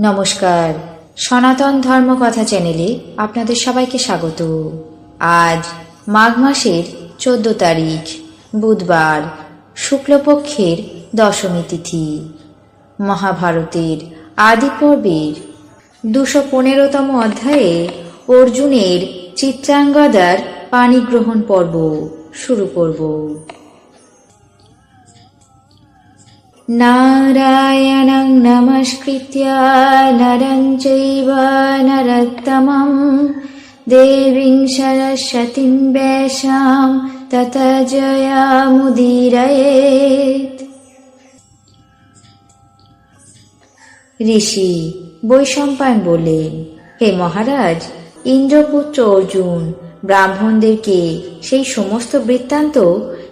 নমস্কার। সনাতন ধর্মকথা চ্যানেলে আপনাদের সবাইকে স্বাগত। আজ মাঘ মাসের চোদ্দ তারিখ, বুধবার, শুক্লপক্ষের দশমী তিথি। মহাভারতের আদি পর্বের দুশো পনেরোতম অধ্যায়ে অর্জুনের চিত্রাঙ্গদার পানি গ্রহণ পর্ব শুরু করব। नारायणं नमस्कृत्य नरं चैव नरोत्तमं देवीं सरस्वतीं वेषां तत जयामुदीरयेत् ঋষি বৈশম্পায়ন বললেন হে মহারাজ ইন্দ্রপুত্র অর্জুন ব্রাহ্মণদেরকে সেই সমস্ত বৃত্তান্ত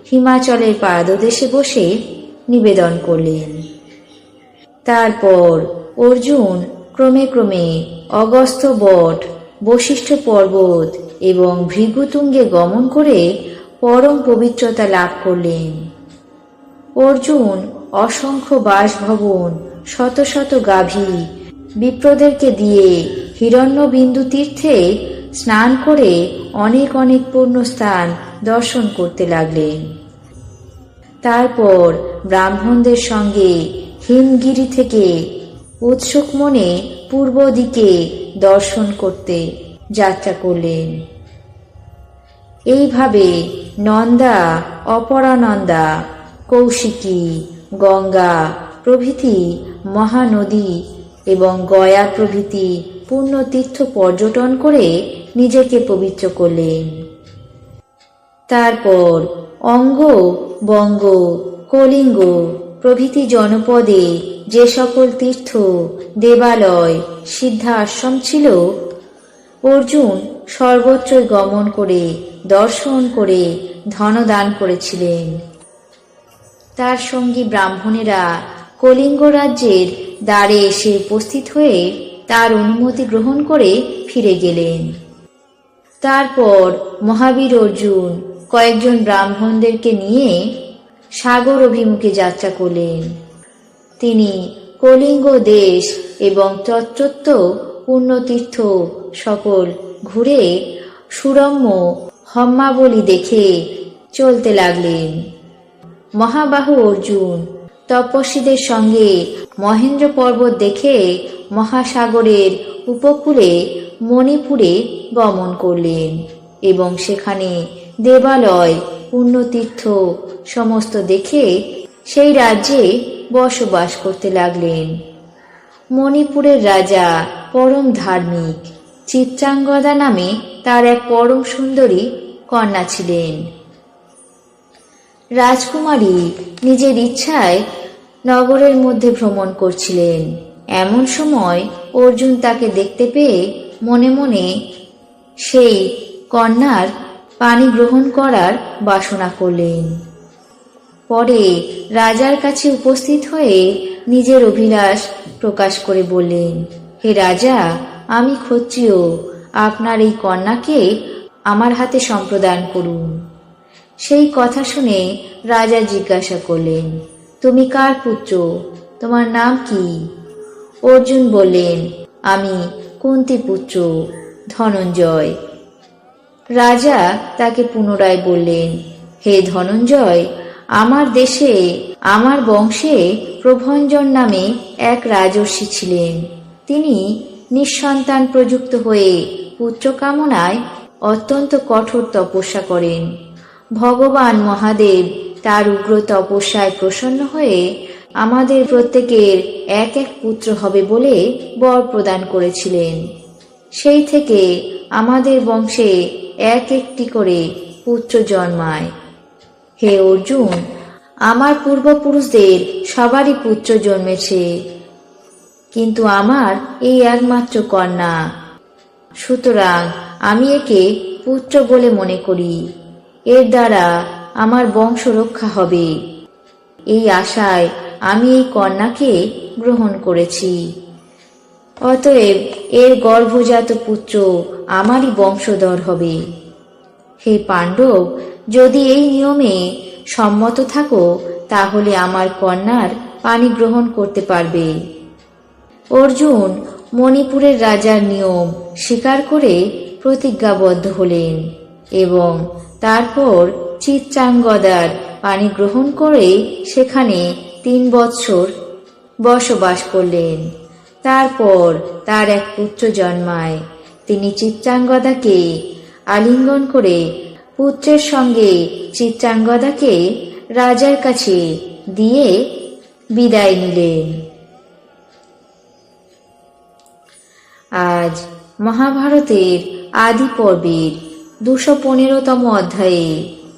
হিমাচলের পাদদেশে বসে নিবেদন করলেন। তারপর অর্জুন ক্রমে ক্রমে অগস্ত বট, বশিষ্ঠ পর্বত এবং ভৃগুতুঙ্গে গমন করে পরম পবিত্রতা লাভ করলেন। অর্জুন অসংখ্য বাসভবন, শত শত গাভী, বিপ্রদেরকে দিয়ে হিরণ্যবিন্দু তীর্থে স্নান করে অনেক অনেক পূর্ণ স্থান দর্শন করতে লাগলেন। তারপর ব্রাহ্মণদের সঙ্গে হিমগিরি থেকে উৎসুক মনে পূর্ব দিকে দর্শন করতে যাত্রা করলেন। এইভাবে নন্দা, অপরানন্দা, কৌশিকী, গঙ্গা প্রভৃতি মহানদী এবং গয়া প্রভৃতি পুণ্যতীর্থ পর্যটন করে নিজেকে পবিত্র করলেন। তারপর অঙ্গ বঙ্গ কলিঙ্গ, প্রভৃতি জনপদে যে সকল তীর্থ, দেবালয়, সিদ্ধাশ্রম ছিল, অর্জুন সর্বত্রই গমন করে, দর্শন করে, ধনদান করেছিলেন। তার সঙ্গী ব্রাহ্মণেরা কলিঙ্গ রাজ্যের দ্বারে এসে উপস্থিত হয়ে তার অনুমতি গ্রহণ করে ফিরে গেলেন। তারপর মহাবীর অর্জুন কয়েকজন ব্রাহ্মণদেরকে নিয়ে সাগর অভিমুখে যাত্রা করলেন। তিনি কলিঙ্গ দেশ এবং তত্রত্ব পুণ্যতীর্থ সকল ঘুরে সুরম্য হম্মাবলী দেখে চলতে লাগলেন। মহাবাহু অর্জুন তপস্বীদের সঙ্গে মহেন্দ্র পর্বত দেখে মহাসাগরের উপকূলে মণিপুরে গমন করলেন এবং সেখানে দেবালয় পুণ্যতীর্থ সমস্ত দেখে সেই রাজ্যে বসবাস করতে লাগলেন। মণিপুরের রাজা পরম ধার্মিক চিত্রাঙ্গদা নামে তার এক পরম সুন্দরী কন্যা ছিলেন। রাজকুমারী নিজের ইচ্ছায় নগরের মধ্যে ভ্রমণ করছিলেন। এমন সময় অর্জুন তাকে দেখতে পেয়ে মনে মনে সেই কন্যার পানি গ্রহণ করার বাসনা করলেন। পরে রাজার কাছে উপস্থিত হয়ে নিজের অভিলাষ প্রকাশ করে বললেন, হে রাজা, আমি ক্ষত্রিয়, আপনার এই কন্যাকে আমার হাতে সম্প্রদান করুন। সেই কথা শুনে রাজা জিজ্ঞাসা করলেন, তুমি কার পুত্র? তোমার নাম কি? অর্জুন বললেন, আমি কুন্তি পুত্র, ধনঞ্জয়। রাজা তাকে পুনরায় বললেন, হে ধনঞ্জয়, আমার দেশে, আমার বংশে প্রভঞ্জন নামে এক রাজর্ষি ছিলেন। তিনি নিঃসন্তান প্রযুক্ত হয়ে পুত্র কামনায় অত্যন্ত কঠোর তপস্যা করেন। ভগবান মহাদেব তার উগ্র তপস্যায় প্রসন্ন হয়ে আমাদের প্রত্যেকের এক এক পুত্র হবে বলে বর প্রদান করেছিলেন। সেই থেকে আমাদের বংশে এক একটি করে পুত্র জন্মায়। হে অর্জুন, আমার পূর্বপুরুষদের সবারই পুত্র জন্মেছে, কিন্তু আমার এই একমাত্র কন্যা। সুতরাং আমি একে পুত্র বলে মনে করি। এর দ্বারা আমার বংশ রক্ষা হবে। এই আশায় আমি এই কন্যাকে গ্রহণ করেছি। অতএব এর গর্ভজাত পুত্র আমারই বংশধর হবে। হে পাণ্ডব, যদি এই নিয়মে সম্মত থাকো, তাহলে আমার কন্যার পানি গ্রহণ করতে পারবে। অর্জুন মণিপুরের রাজার নিয়ম স্বীকার করে প্রতিজ্ঞাবদ্ধ হলেন এবং তারপর চিত্রাঙ্গদার পানি গ্রহণ করে সেখানে তিন বৎসর বসবাস করলেন। তারপর তার এক পুত্র জন্মায়। তিনি চিত্রাঙ্গদাকে আলিঙ্গন করে পুত্রের সঙ্গে চিত্রাঙ্গদাকে রাজার কাছে দিয়ে বিদায় নিলেন। আজ মহাভারতের আদি পর্বের দুশো পনেরোতম অধ্যায়ে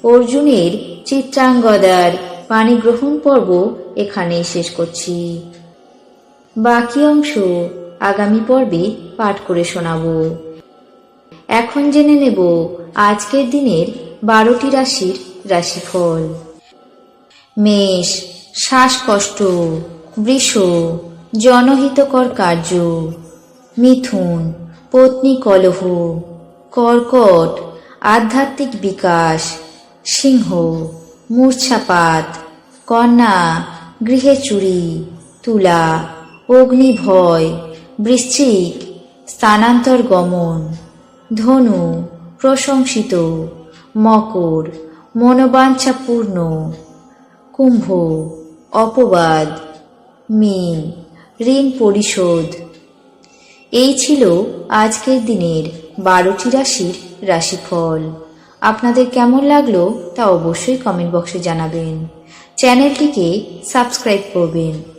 অর্জুনের চিত্রাঙ্গদার পানি গ্রহণ পর্ব এখানে শেষ করছি। বাকি অংশ আগামী পর্বে পাঠ করে শোনাবো। এখন জেনে নেব আজকের দিনের বারোটি রাশির রাশিফল। মেষ, শ্বাসকষ্ট, বৃষ, জনহিতকর কার্য, মিথুন, পত্নী কলহ, কর্কট, আধ্যাত্মিক বিকাশ, সিংহ, মূর্ছাপাত, কন্যা, গৃহে চুরি, তুলা অগ্নিভয়, বৃশ্চিক, স্থানান্তর গমন, ধনু, প্রশংসিত, মকর, মনোবাঞ্ছাপূর্ণ, কুম্ভ, অপবাদ, মীন, ঋণ পরিশোধ। এই ছিল আজকের দিনের বারোটি রাশির রাশিফল। আপনাদের কেমন লাগল তা অবশ্যই কমেন্ট বক্সে জানাবেন। চ্যানেলটিকে সাবস্ক্রাইব করবেন।